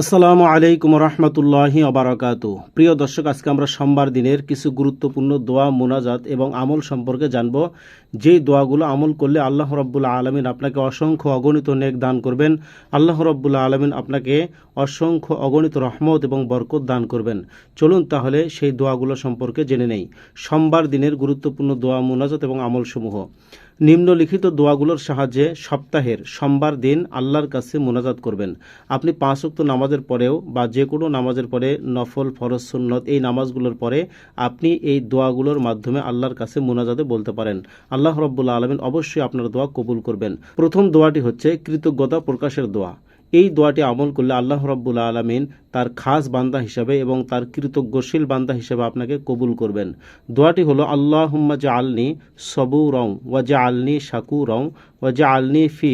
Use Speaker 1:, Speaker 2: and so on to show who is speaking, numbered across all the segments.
Speaker 1: আসসালামু আলাইকুম রহমতুল্লাহি অবরাকাত। প্রিয় দর্শক, আজকে আমরা সোমবার দিনের কিছু গুরুত্বপূর্ণ দোয়া, মোনাজাত এবং আমল সম্পর্কে জানব। যেই দোয়াগুলো আমল করলে আল্লাহ রব্বুল্লা আলমিন আপনাকে অসংখ্য অগণিত নেক দান করবেন। আল্লাহ রব্বুল্লা আলমিন আপনাকে অসংখ্য অগণিত রহমত এবং বরকত দান করবেন। চলুন তাহলে সেই দোয়াগুলো সম্পর্কে জেনে নেই। সোমবার দিনের গুরুত্বপূর্ণ দোয়া মোনাজাত এবং আমলসমূহ। নিম্নলিখিত দোয়াগুলোর সাহায্যে সপ্তাহের সোমবার দিন আল্লাহর কাছে মোনাজাত করবেন। আপনি পাঁচ ওয়াক্ত নামাজের পরেও বা যে কোনো নামাজের পরে নফল, ফরজ, সুন্নত এই নামাজগুলোর পরে আপনি এই দোয়াগুলোর মাধ্যমে আল্লাহর কাছে মোনাজাতে বলতে পারেন। আল্লাহ রব্বুল্লা আলমিন অবশ্যই আপনার দোয়া কবুল করবেন। প্রথম দোয়াটি হচ্ছে কৃতজ্ঞতা প্রকাশের দোয়া। এই দোয়াটি আমল করলে আল্লাহ রব্বুল্লা আলমিন তার খাস বান্দা হিসাবে এবং তার কৃতজ্ঞশীল বান্দা হিসাবে আপনাকে কবুল করবেন। দোয়াটি হলো আল্লাহ হুম্মা জা আলনি সবু রং ওয়াজা আলনি শাকু রং ওয়াজা আলনি ফি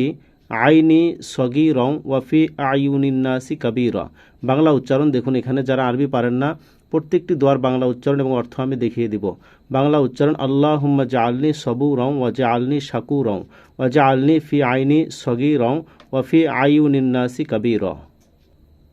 Speaker 1: আইনি সগি রং ওয়াফি আইউনিন্নাসি কাবিরা। বাংলা উচ্চারণ দেখুন এখানে, যারা আরবি পারেন না প্রত্যেকটি দোয়ার বাংলা উচ্চারণ এবং অর্থ আমি দেখিয়ে দিব। বাংলা উচ্চারণ আল্লাহ হুম্মা জা আলনি সবু রং ওয়া জা আলনি শাকু রং ওয়া জা আলনি ফি আইনি সগি রং ওয়া ফি আইউনিন্নাসি কাবিরা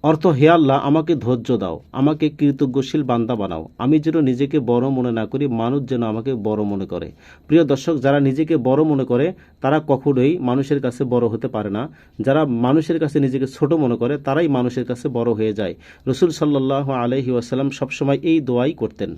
Speaker 1: অর্থ, হে আল্লাহ, আমাকে ধৈর্য দাও, আমাকে কৃতজ্ঞশীল বান্দা বানাও। আমি যেন নিজেকে বড় মনে না করি, মানুষ যেন আমাকে বড় মনে করে। প্রিয় দর্শক, যারা নিজেকে বড় মনে করে, তারা কখনোই মানুষের কাছে বড় হতে পারে না। যারা মানুষের কাছে নিজেকে ছোট মনে করে, তারাই মানুষের কাছে বড় হয়ে যায়। রসুল সাল্লাহ আলহি সবসময় এই দোয়াই করতেন।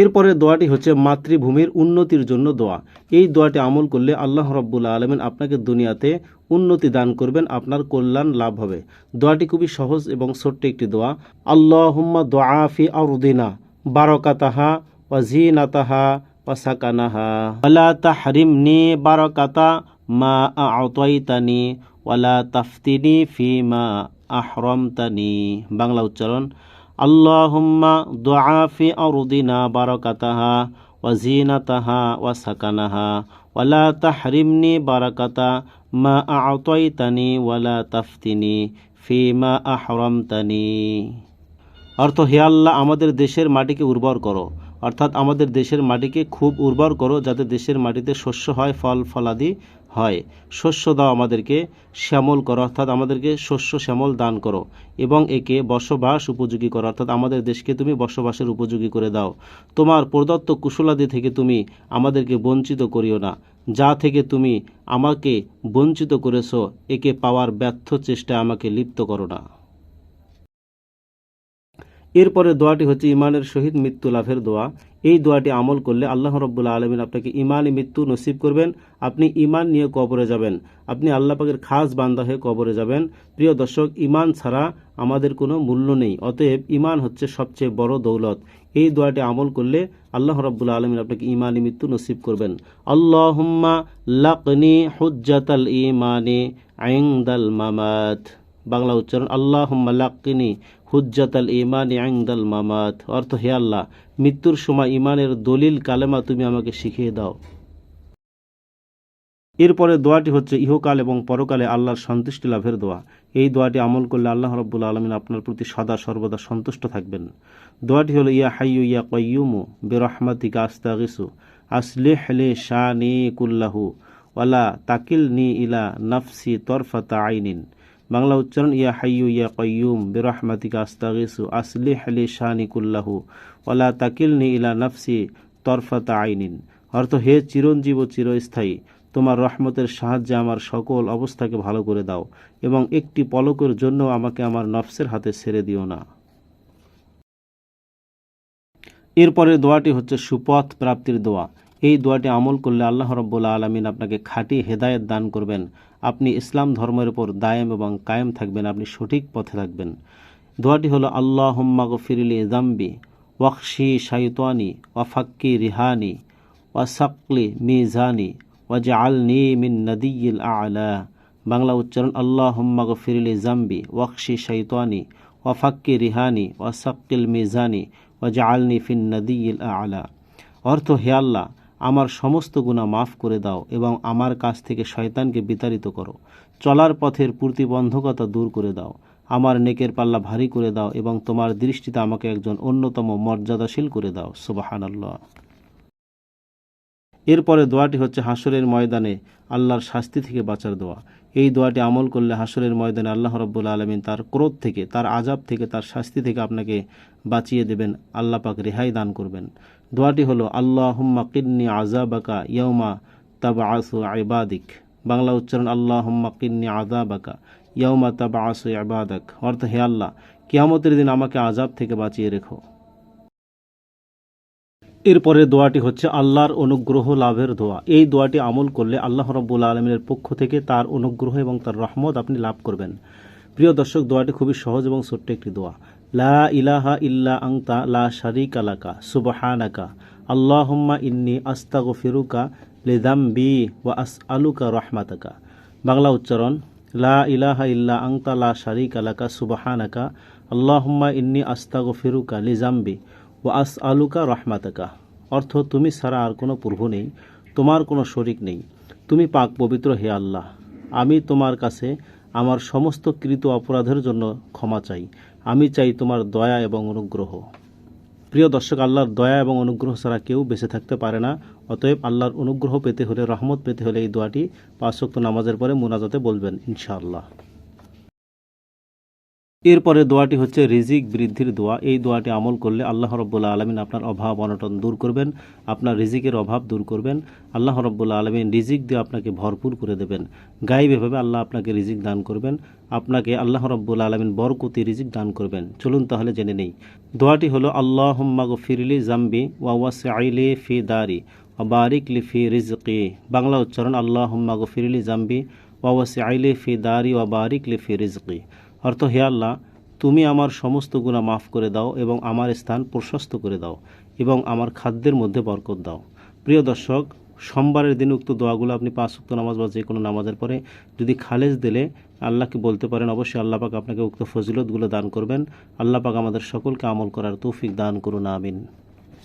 Speaker 1: এরপরে দোয়াটি হচ্ছে মাতৃভূমির উন্নতির জন্য দোয়া। এই দোয়াটি আমল করলে আল্লাহ রব্বুল্লা আলমিন আপনাকে দুনিয়াতে উন্নতি দান করবেন, আপনার কল্যাণ লাভ হবে। দোয়াটি খুবই সহজ এবং ছোট্ট একটি দোয়া। আল্লাহ হুম্মা দোয়া ফি আউদিনা বারকাতাহা ওয়াজিনাতাহা ওয়াসাকানাহা ওয়ালা তাহরিমনি বারকাতা মা আতাইতানি ওয়ালা তাফতিনি ফি মা আহরমতানি। বাংলা উচ্চারণ আল্লাহুম্মা দোয়া ফি আরদিনা বারাকাতাহা ওয়াজিনাতাহা ওয়াসাকানাহা ওয়ালা তাহরিমনি বারাকাতা মা আতাইতানি ওয়ালা তাফতিনি ফি মা আহরমতানি। অর্থ, হে আল্লাহ, আমাদের দেশের মাটিকে উর্বর করো। অর্থাৎ আমাদের দেশের মাটিকে খুব উর্বর করো যাতে দেশের মাটিতে শস্য হয়, ফল, ফলাদি হয়। শস্য দাও আমাদেরকে, শ্যামল করো, অর্থাৎ আমাদেরকে শস্য শ্যামল দান করো। এবং একে বসবাস উপযোগী করো, অর্থাৎ আমাদের দেশকে তুমি বসবাসের উপযোগী করে দাও। তোমার প্রদত্ত কুশলাদি থেকে তুমি আমাদেরকে বঞ্চিত করিও না। যা থেকে তুমি আমাকে বঞ্চিত করেছ, একে পাওয়ার ব্যর্থ চেষ্টা আমাকে লিপ্ত করো না। এরপরে দোয়াটি হচ্ছে ইমানের সহিত মৃত্যু লাভের দোয়া। এই দোয়াটি আমল করলে আল্লাহ রব্বুল্লা আলমিন আপনাকে ইমানই মৃত্যু নসিব করবেন, আপনি ইমান নিয়ে কবরে যাবেন, আপনি আল্লাহ পাকের খাস বান্দা হয়ে কবরে যাবেন। প্রিয় দর্শক ইমান ছাড়া আমাদের কোনো মূল্য নেই, অতএব ইমান হচ্ছে সবচেয়ে বড় দৌলত। এই দোয়াটি আমল করলে আল্লাহ রব্বুল্লা আলমিন আপনাকে ইমানি মৃত্যু নসিব করবেন। আল্লাহ হুম্মা লাকনি হুজ্জাতাল ইমানি মামাত। বাংলা উচ্চারণ আল্লাহ লাকিনি হুজ্জাতাল ইমান আংদাল মামাত। অর্থ, হে আল্লাহ, মৃত্যুর সময় ইমানের দলিল কালেমা তুমি আমাকে শিখিয়ে দাও। এরপরে দোয়াটি হচ্ছে ইহকাল এবং পরকালে আল্লাহর সন্তুষ্টি লাভের দোয়া। এই দোয়াটি আমল করলে আল্লাহ রব্বুল আলমিন আপনার প্রতি সদা সর্বদা সন্তুষ্ট থাকবেন। দোয়াটি হলো, ইয়া হাইয়ু ইয়া কয়ুমু বেরহমাতিকা আস্তাগিসু আসলে হেলে শানি কুল্লাহু, ওয়ালা তাকিল নি ইলা নাফসি তরফাতা আইনিন। বাংলা উচ্চারণ, ইয়া হাইয়ু, ইয়া কয়ুম বিরহমাতিকা আস্তাগিসু, আসলিহ লি শানি কুল্লাহু, ওয়ালা তাকিলনি ইলা নাফসি তরফাতা আইনিন। অর্থ, হে চিরঞ্জীব ও চিরস্থায়ী, তোমার রহমতের সাহায্যে আমার সকল অবস্থাকে ভালো করে দাও এবং একটি পলকের জন্য আমাকে আমার নফসের হাতে ছেড়ে দিও না। এরপরে দোয়াটি হচ্ছে সুপথ প্রাপ্তির দোয়া। এই দোয়াটি আমল করলে আল্লাহ রব্বুল্লা আলমিন আপনাকে খাঁটি হেদায়েত দান করবেন। আপনি ইসলাম ধর্মের উপর দায়েম এবং কায়েম থাকবেন, আপনি সঠিক পথে থাকবেন। দোয়াটি হলো আল্লাহ হুম্মা গফিরিলি জাম্বি ওয়াকশি শাইতানি ওয়াফাক্কি রিহানি ওয়াসাকলি মিজানি ওয়াজা আলনি মিন নদিয়িল আলা। বাংলা উচ্চারণ আল্লাহ হুম্মা গফিরিলি জাম্বি ওয়াকশি শাইতানি ওয়াফাক্কি রিহানি ওয়াসাক্কিল মিজানি ওয়াজা আলনি ফিন নদিয়িল আলা। অর্থ, হে আল্লাহ আমার সমস্ত গুণা মাফ করে দাও এবং আমার কাছ থেকে শয়তানকে বিতাড়িত করো। চলার পথের প্রতিবন্ধকতা দূর করে দাও। আমার নেকের পাল্লা ভারী করে দাও এবং তোমার দৃষ্টিতে আমাকে একজন অন্যতম মর্যাদাশীল করে দাও। সুবাহান আল্লাহ এরপরে দোয়াটি হচ্ছে হাসরের ময়দানে আল্লাহর শাস্তি থেকে বাঁচার দোয়া। এই দোয়াটি আমল করলে হাসরের ময়দানে আল্লাহ রব্বুল আলমিন তার ক্রোধ থেকে, তার আজাব থেকে, তার শাস্তি থেকে আপনাকে বাঁচিয়ে দেবেন, আল্লাহ পাক রেহাই দান করবেন। দোয়াটি হলো আল্লাহ হুম্মা কিন্নি আজাবাকা ইয়মা তাবা আসু আইবাদিক বাংলা উচ্চারণ আল্লাহ হুম্মা কিন্নি আজাবাকা ইয়মা তাবা আসু আবাদাক অর্থ, হে আল্লাহ, কিয়ামতের দিন আমাকে আজাব থেকে বাঁচিয়ে রেখো। এরপরে দোয়াটি হচ্ছে আল্লাহর অনুগ্রহ লাভের দোয়া। এই দোয়াটি আমল করলে আল্লাহ রব্বুল আলমিনের পক্ষ থেকে তার অনুগ্রহ এবং তার রহমত আপনি লাভ করবেন। প্রিয় দর্শক, দোয়াটি খুবই সহজ এবং ছোট্ট একটি দোয়া। লা ইলাহা ইল্লা আংতা লা শারিক আলাকা সুবহানাকা। আল্লাহুম্মা ইন্নি আস্তাগো ফিরুকা লিদাম্বি ওয়া আস আলুকা রহমাতাকা। বাংলা উচ্চারণ, লা ইলাহা ইল্লা আংতা লা শারিক আলাকা সুবহানাকা। আল্লাহুম্মা ইন্নি আস্তাগো ফিরুকা লিজাম্বি ও আস আলুকা রহমাতাকা। অর্থ, তুমি ছাড়া আর কোনো প্রভু নেই, তোমার কোনো শরিক নেই। তুমি পাক পবিত্র হে আল্লাহ। আমি তোমার কাছে আমার সমস্ত কৃত অপরাধের জন্য ক্ষমা চাই। আমি চাই তোমার দয়া এবং অনুগ্রহ। প্রিয় দর্শক, আল্লাহর দয়া এবং অনুগ্রহ ছাড়া কেউ বেঁচে থাকতে পারে না। অতএব আল্লাহর অনুগ্রহ পেতে হলে, রহমত পেতে হলে এই দোয়াটি পাঁচ ওয়াক্ত নামাজের পরে মুনাজাতে বলবেন, ইনশাআল্লাহ। এরপরে দোয়াটি হচ্ছে রিজিক বৃদ্ধির দোয়া। এই দোয়াটি আমল করলে আল্লাহ রব্বুল্লা আলমিন আপনার অভাব অনটন দূর করবেন, আপনার রিজিকের অভাব দূর করবেন, আল্লাহ রব্বুল্লা আলমিন রিজিক দিয়ে আপনাকে ভরপুর করে দেবেন। গাইব এভাবে আল্লাহ আপনাকে রিজিক দান করবেন, আপনাকে আল্লাহ রব্বুল্লা আলমিন বরকতি রিজিক দান করবেন। চলুন তাহলে জেনে নেই। দোয়াটি হলো আল্লাহ হুম্মা গফিরলি জাম্বি ওয়াওয়াস আইলি ফি দারি বারিক লি ফি রিজকি। বাংলা উচ্চারণ আল্লাহ হুম্মা গফিরলি জাম্বি ওয়াওয়াস আইলি ফি দারি ওয়া বারিক লি ফি রিজকি। অর্থ, হে আল্লাহ, তুমি আমার সমস্ত গুণা মাফ করে দাও এবং আমার স্থান প্রশস্ত করে দাও এবং আমার খাদ্যের মধ্যে বরকত দাও। প্রিয় দর্শক, সোমবারের দিন উক্ত দোয়াগুলো আপনি পাঁচ উক্ত নামাজ বা যে কোনো নামাজের পরে যদি খালেজ দিলে আল্লাহকে বলতে পারেন, অবশ্যই আল্লাহ পাক আপনাকে উক্ত ফজিলতগুলো দান করবেন। আল্লাহ পাক আমাদের সকলকে আমল করার তৌফিক দান করুন, আমিন।